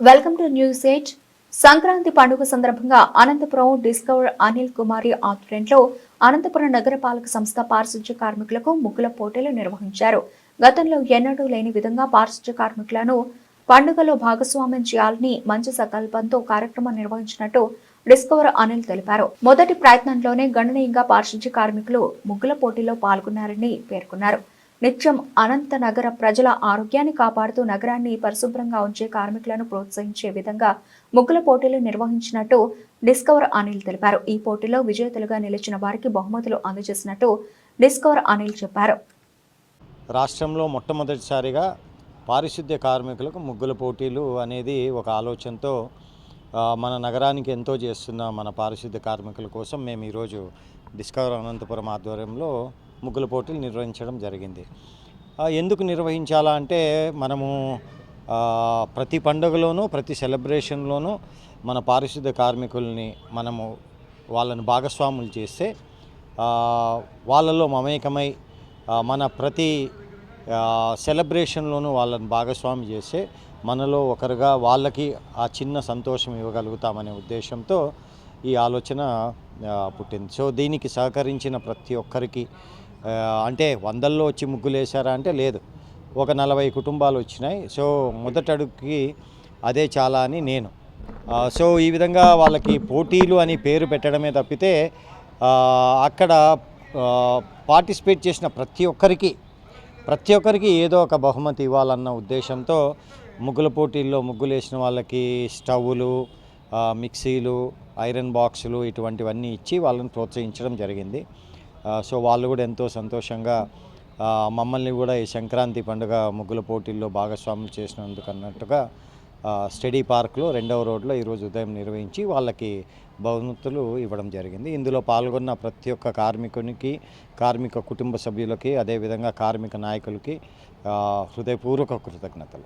Welcome to news eight Sankranti పండుగ సందర్భంగా Anantapuram discover Anil కుమారి ఆధ్వర్యంలో అనంతపురం నగరపాలక సంస్థ పారిశుధ్య కార్మికులకు ముగ్గుల పోటీలు నిర్వహించారు. గతంలో ఎన్నడూ లేని విధంగా పారిశుధ్య కార్మికులను పండుగలో భాగస్వామ్యం చేయాలని మంచి సంకల్పంతో కార్యక్రమం నిర్వహించినట్టు డిస్కవర్ అనిల్ తెలిపారు. మొదటి ప్రయత్నంలోనే గణనీయంగా పారిశుధ్య కార్మికులు ముగ్గుల పోటీలో పాల్గొన్నారని పేర్కొన్నారు. నిత్యం అనంత నగర ప్రజల ఆరోగ్యాన్ని కాపాడుతూ నగరాన్ని పరిశుభ్రంగా ఉంచే కార్మికులను ప్రోత్సహించే విధంగా ముగ్గుల పోటీలు నిర్వహించినట్టు డిస్కవర్ అనిల్ తెలిపారు. ఈ పోటీలో విజేతలుగా నిలిచిన వారికి బహుమతులు అందజేసినట్టు డిస్కవర్ అనిల్ చెప్పారు. రాష్ట్రంలో మొట్టమొదటిసారిగా పారిశుద్ధ్య కార్మికులకు ముగ్గుల పోటీలు అనేది ఒక ఆలోచనతో మన నగరానికి ఎంతో చేస్తున్న మన పారిశుద్ధ్య కార్మికుల కోసం మేము ఈరోజు డిస్కవర్ అనంతపురం ఆధ్వర్యంలో ముగ్గుల పోటీలు నిర్వహించడం జరిగింది. ఎందుకు నిర్వహించాలా అంటే మనము ప్రతి పండుగలోనూ ప్రతి సెలబ్రేషన్లోనూ మన పారిశుద్ధ కార్మికుల్ని మనము వాళ్ళని భాగస్వాములు చేస్తే వాళ్ళలో మమేకమై మన ప్రతి సెలబ్రేషన్లోనూ వాళ్ళని భాగస్వామి చేస్తే మనలో ఒకరుగా వాళ్ళకి ఆ చిన్న సంతోషం ఇవ్వగలుగుతామనే ఉద్దేశంతో ఈ ఆలోచన పుట్టింది. సో దీనికి సహకరించిన ప్రతి ఒక్కరికి అంటే వందల్లో వచ్చి ముగ్గులు వేశారా అంటే లేదు. ఒక నలభై కుటుంబాలు వచ్చినాయి. సో మొదటి అడుగుకి అదే చాలా అని నేను. సో ఈ విధంగా వాళ్ళకి పోటీలు అని పేరు పెట్టడమే తప్పితే అక్కడ పార్టిసిపేట్ చేసిన ప్రతి ఒక్కరికి ప్రతి ఒక్కరికి ఏదో ఒక బహుమతి ఇవ్వాలన్న ఉద్దేశంతో ముగ్గుల పోటీల్లో ముగ్గులు వేసిన వాళ్ళకి స్టవ్లు మిక్సీలు ఐరన్ బాక్సులు ఇటువంటివన్నీ ఇచ్చి వాళ్ళని ప్రోత్సహించడం జరిగింది. సో వాళ్ళు కూడా ఎంతో సంతోషంగా మమ్మల్ని కూడా ఈ సంక్రాంతి పండుగ ముగ్గుల పోటీల్లో భాగస్వాములు చేసినందుకు అన్నట్టుగా స్టడీ పార్క్లో రెండవ రోడ్లో ఈరోజు ఉదయం నిర్వహించి వాళ్ళకి బహుమతులు ఇవ్వడం జరిగింది. ఇందులో పాల్గొన్న ప్రతి ఒక్క కార్మికునికి కార్మిక కుటుంబ సభ్యులకి అదేవిధంగా కార్మిక నాయకులకి హృదయపూర్వక కృతజ్ఞతలు.